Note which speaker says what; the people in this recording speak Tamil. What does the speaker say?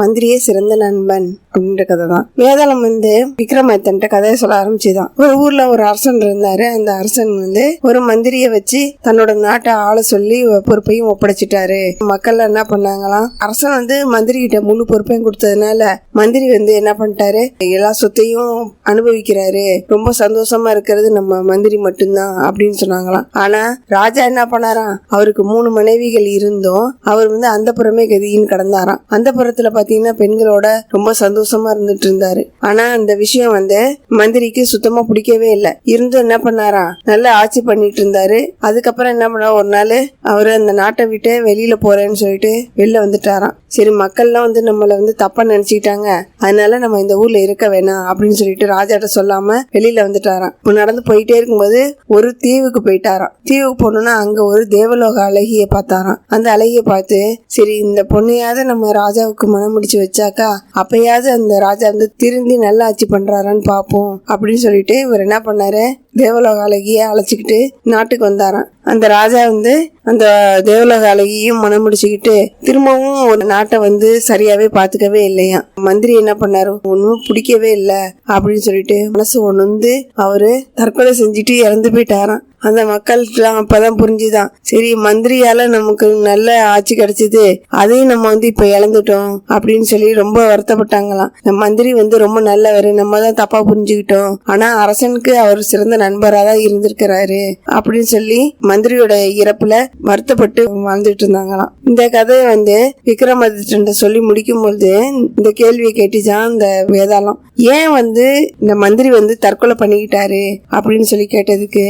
Speaker 1: மந்திரியே சிறந்த நண்பன். அப்படின்ற கதை தான். வேதாளம் வந்து விக்ரமாதித்தன்ட்ட கதையை சொல்ல ஆரம்பிச்சுதான். ஒரு ஊர்ல ஒரு அரசன் இருந்தாரு. அந்த அரசன் வந்து ஒரு மந்திரியை வச்சு தன்னோட நாட்டை ஆள சொல்லி பொறுப்பையும் ஒப்படைச்சிட்டாரு. மக்கள் என்ன பண்ணாங்களாம்? அரசன் வந்து மந்திரி கிட்ட முழு பொறுப்பையும் கொடுத்ததுனால மந்திரி வந்து என்ன பண்ணிட்டாரு? எல்லா சொத்தையும் அனுபவிக்கிறாரு. ரொம்ப சந்தோஷமா இருக்கிறது நம்ம மந்திரி மட்டும்தான் அப்படின்னு சொன்னாங்களாம். ஆனா ராஜா என்ன பண்ணாராம்? அவருக்கு மூணு மனைவிகள் இருந்தும் அவர் வந்து அந்த புறமே கதின்னு கடந்தாராம். அந்த புறத்துல பாத்தீங்கன்னா பெண்களோட ரொம்ப சந்தோஷம் இருந்துட்டு இருந்தாரு. ஆனா அந்த விஷயம் வந்து மந்திரிக்கு சுத்தமா பிடிக்கவே இல்லை. இருந்தும் என்ன பண்ணாராம் நல்லா ஆட்சி பண்ணிட்டு இருந்தாரு. அதுக்கப்புறம் என்ன பண்ணா ஒரு நாள் அவர் அந்த நாட்டை விட்டு வெளியில போறேன்னு சொல்லிட்டு வெளில வந்துட்டாராம். சரி மக்கள்லாம் வந்து நம்மளை வந்து தப்பா நினைச்சுக்கிட்டாங்க. அதனால நம்ம இந்த ஊர்ல இருக்க வேணாம் அப்படின்னு சொல்லிட்டு ராஜாட்ட சொல்லாம வெளியில வந்துட்டாராம். இப்போ நடந்து போயிட்டே இருக்கும்போது ஒரு தீவுக்கு போயிட்டாராம். தீவுக்கு போனோம்னா அங்க ஒரு தேவலோக அழகிய பார்த்தாராம். அந்த அழகிய பார்த்து சரி இந்த பொண்ணையாவது நம்ம ராஜாவுக்கு மனம் முடிச்சு வச்சாக்கா அப்பயாவது அந்த ராஜா வந்து திருந்தி நல்லா ஆட்சி பண்ணுறாரான்னு பார்ப்போம் அப்படின்னு சொல்லிட்டு இவர் என்ன பண்ணாரு? தேவலோக அழகிய அழைச்சிக்கிட்டு நாட்டுக்கு வந்தாராம். அந்த ராஜா வந்து அந்த தேவலோக அழகியும் மனம் முடிச்சுக்கிட்டு திரும்பவும் ஒரு நாட்டை வந்து சரியாவே பாத்துக்கவே இல்லையா மந்திரி என்ன பண்ணாரு? ஒன்றும் பிடிக்கவே இல்லை அப்படின்னு சொல்லிட்டு மனசு ஒன்று அவரு தற்கொலை செஞ்சுட்டு இறந்து போயிட்டாராம். அந்த மக்களுக்குலாம் அப்பதான் புரிஞ்சுதான். சரி மந்திரியால நமக்கு நல்ல ஆட்சி கிடைச்சது அதையும் நம்ம வந்து இப்ப இழந்துட்டோம் அப்படின்னு சொல்லி ரொம்ப வருத்தப்பட்டாங்களாம். இந்த மந்திரி வந்து ரொம்ப நல்லவர் நம்ம தான் தப்பா புரிஞ்சுக்கிட்டோம். ஆனா அரசனுக்கு அவர் சிறந்த நண்பராக தான் இருந்திருக்கிறாரு அப்படின்னு சொல்லி மந்திரியோட இறப்புல வருத்தப்பட்டு வாழ்ந்துட்டு இருந்தாங்களாம். இந்த கதையை வந்து விக்ரமாதித்யன் சொல்லி முடிக்கும் பொழுது இந்த கேள்வியை கேட்டுச்சான் இந்த வேதாளம். ஏன் வந்து இந்த மந்திரி வந்து தற்கொலை பண்ணிக்கிட்டாரு அப்படின்னு சொல்லி கேட்டதுக்கு